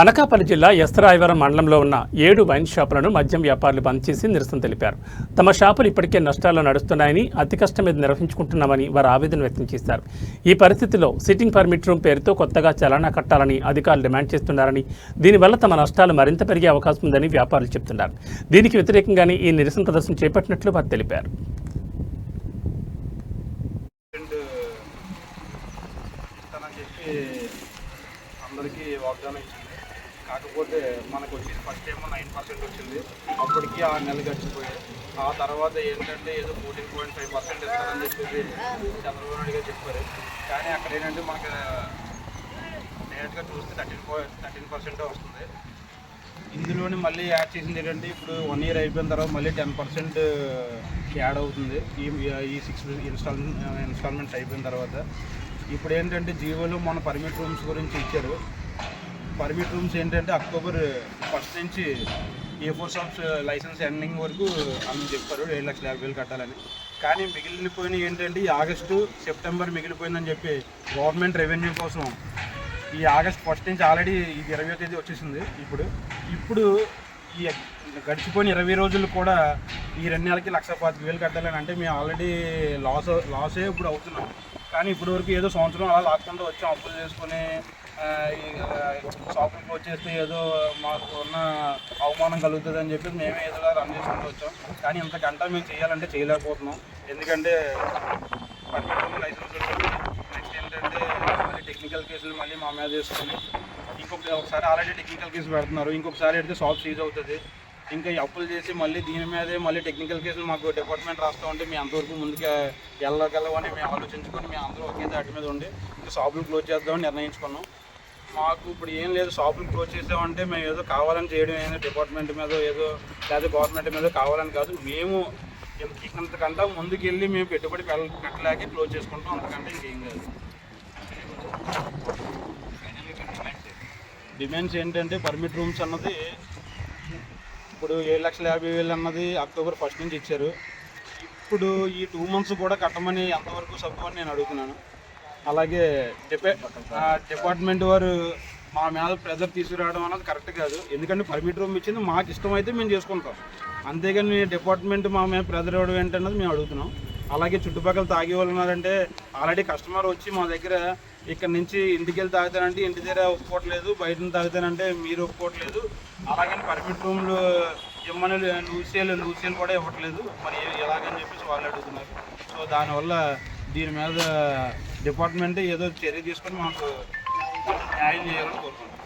అనకాపల్లి జిల్లా ఎస్తరాయవరం మండలంలో ఉన్న ఏడు వైన్ షాపులను మద్యం వ్యాపారులు బంద్ చేసి నిరసన తెలిపారు. తమ షాపులు ఇప్పటికే నష్టాల్లో నడుస్తున్నాయని అతి కష్టం మీద నిర్వహించుకుంటున్నామని వారు ఆవేదన వ్యక్తం చేశారు. ఈ పరిస్థితిలో సిట్టింగ్ పర్మిట్ రూమ్ పేరుతో కొత్తగా చలానా కట్టాలని అధికారులు డిమాండ్ చేస్తున్నారని దీనివల్ల తమ నష్టాలు మరింత పెరిగే అవకాశం ఉందని వ్యాపారులు చెబుతున్నారు. దీనికి వ్యతిరేకంగానే ఈ నిరసన ప్రదర్శన చేపట్టినట్లు వారు తెలిపారు. అందరికీ వాగ్దానం ఇచ్చింది. కాకపోతే మనకు వచ్చింది ఫస్ట్ ఏమో నైన్ పర్సెంట్ వచ్చింది. అప్పటికి ఆ నెల గడిచిపోయాయి. ఆ తర్వాత ఏంటంటే ఏదో ఫోర్టీన్ పాయింట్ ఫైవ్ పర్సెంట్ ఇస్తారని చెప్పేసి చంద్రబాబు నాయుడు గారు చెప్పారు. కానీ అక్కడ ఏంటంటే మనకి డైరెక్ట్గా చూస్తే థర్టీన్ పాయింట్ థర్టీన్ పర్సెంటే వస్తుంది. ఇందులోనే మళ్ళీ యాడ్ చేసింది ఏంటంటే ఇప్పుడు వన్ ఇయర్ అయిపోయిన తర్వాత మళ్ళీ టెన్ పర్సెంట్ యాడ్ అవుతుంది. ఈ ఈ సిక్స్ ఇన్స్టాల్మెంట్ ఇన్స్టాల్మెంట్స్ అయిపోయిన తర్వాత. ఇప్పుడు ఏంటంటే జియోలో మన పర్మిట్ రూమ్స్ గురించి ఇచ్చారు. పర్మిట్ రూమ్స్ ఏంటంటే అక్టోబర్ ఫస్ట్ నుంచి A four shops licence ending వరకు అని చెప్పారు ఏడు లక్షల యాభై వేలు కట్టాలని. కానీ మిగిలిపోయిన ఏంటంటే ఈ ఆగస్టు సెప్టెంబర్ మిగిలిపోయిందని చెప్పి గవర్నమెంట్ రెవెన్యూ కోసం ఈ ఆగస్ట్ ఫస్ట్ నుంచి ఆల్రెడీ ఇది ఇరవై తేదీ వచ్చేసింది ఇప్పుడు. ఇప్పుడు ఈ గడిచిపోయిన ఇరవై రోజులు కూడా ఈ రెండు నెలలకి లక్ష పాతిక వేలు కట్టాలని అంటే మేము ఆల్రెడీ లాస్ లాసే ఇప్పుడు అవుతున్నాం. కానీ ఇప్పటి వరకు ఏదో సంవత్సరం అలా లాక్కుండా వచ్చాం. అప్పులు చేసుకొని షాపులకు వచ్చేస్తే ఏదో మాకు ఉన్న అవమానం కలుగుతుంది అని చెప్పి మేమే ఏదో రన్ చేసుకుంటూ వచ్చాం. కానీ ఇంతకంటే మేము చేయాలంటే చేయలేకపోతున్నాం. ఎందుకంటే పర్మిట్ లైసెన్స్ నెక్స్ట్ ఏంటంటే మళ్ళీ టెక్నికల్ కేసులు మళ్ళీ మా మీద వేసుకొని ఇంకొక ఒకసారి ఆల్రెడీ టెక్నికల్ కేసు పెడుతున్నారు. ఇంకొకసారి పెడితే షాప్ సీజ్ అవుతుంది. ఇంకా అప్పులు చేసి మళ్ళీ దీని మీదే మళ్ళీ టెక్నికల్ కేసులు మాకు డిపార్ట్మెంట్ రాస్తూ ఉంటే మేము అంతవరకు ముందుగా వెళ్ళగలవని మేము ఆలోచించుకొని మేము అందరూ ఒకే దాటి మీద ఉండి ఇంకా షాపులు క్లోజ్ చేద్దామని నిర్ణయించుకున్నాం. మాకు ఇప్పుడు ఏం లేదు షాపులు క్లోజ్ చేసామంటే మేము ఏదో కావాలని చేయడం ఏదో డిపార్ట్మెంట్ మీద ఏదో లేదా గవర్నమెంట్ మీద కావాలని కాదు మేము ఇంత- ఇంతకంటే ముందుకు వెళ్ళి మేము పెట్టుబడి పెట్ట- పెట్టలేక క్లోజ్ చేసుకుంటాం అంతకంటే ఇంకేం కాదు. డిమాండ్స్ ఏంటంటే పర్మిట్ రూమ్స్ అన్నది ఇప్పుడు ఏడు లక్షల యాభై వేలు అన్నది అక్టోబర్ ఫస్ట్ నుంచి ఇచ్చారు. ఇప్పుడు ఈ టూ మంత్స్ కూడా కట్టమని ఎంతవరకు సబ్బు అని నేను అడుగుతున్నాను. అలాగే డిపే డిపార్ట్మెంట్ వారు మా మీద ప్రెజర్ తీసుకురావడం అన్నది కరెక్ట్ కాదు. ఎందుకంటే పర్మిట్ రూమ్ ఇచ్చింది మాకు ఇష్టమైతే మేము చేసుకుంటాం. అంతేగాని డిపార్ట్మెంట్ మా మీద ప్రెజర్ ఇవ్వడం ఏంటన్నది మేము అడుగుతున్నాం. అలాగే చుట్టుపక్కల తాగే వాళ్ళు ఉన్నారంటే ఆల్రెడీ కస్టమర్ వచ్చి మా దగ్గర ఇక్కడ నుంచి ఇంటికి వెళ్ళి తాగుతానంటే ఇంటి దగ్గర ఒప్పుకోవట్లేదు బయట నుంచి తాగుతానంటే మీరు ఒప్పుకోవట్లేదు అలాగని పర్మిట్ రూమ్లు ఇమ్మని లూసియల్ లూసేలు కూడా ఇవ్వట్లేదు. మరి ఎలాగని చెప్పేసి వాళ్ళు అడుగుతున్నారు. సో దానివల్ల దీని మీద డిపార్ట్మెంట్ ఏదో చర్య తీసుకొని మాకు న్యాయం చేయాలని కోరుకుంటున్నాం.